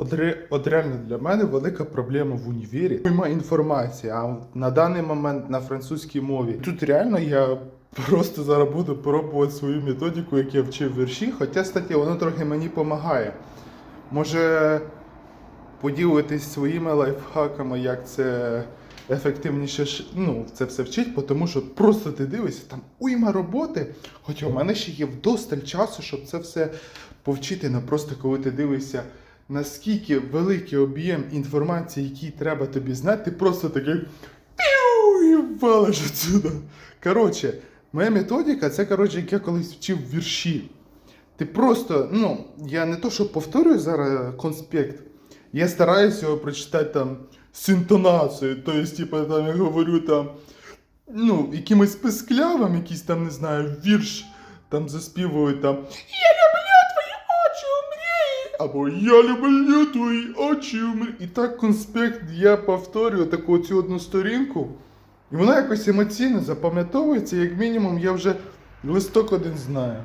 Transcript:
От, от реально для мене велика проблема в універі. Нема інформації, а на даний момент на французькій мові. Тут реально я просто зараз буду пробувати свою методику, як я вчив вірші. Хоча, стаття, воно трохи мені допомагає. Може поділитись своїми лайфхаками, як це ефективніше ну, це все вчить, тому що просто ти дивишся, там уйма роботи. Хоча у мене ще є вдосталь часу, щоб це все повчити. Ну просто коли ти дивишся, наскільки великий об'єм інформації, який треба тобі знати, ти просто такий піу, і валиш отсюда. Коротше, моя методика це коротше, як я колись вчив вірші. Ти просто, ну, я не то, що повторюю зараз конспект, я стараюся його прочитати там з інтонацією. Тобто, типу, там я говорю там, ну, якимось писклявим, якийсь там, не знаю, вірш там заспівую там Я люблю твої очі у мрії. Або Я люблю твої очі. І так конспект я повторюю таку цю одну сторінку. І вона якось емоційно запам'ятовується, як мінімум, я вже листок один знаю.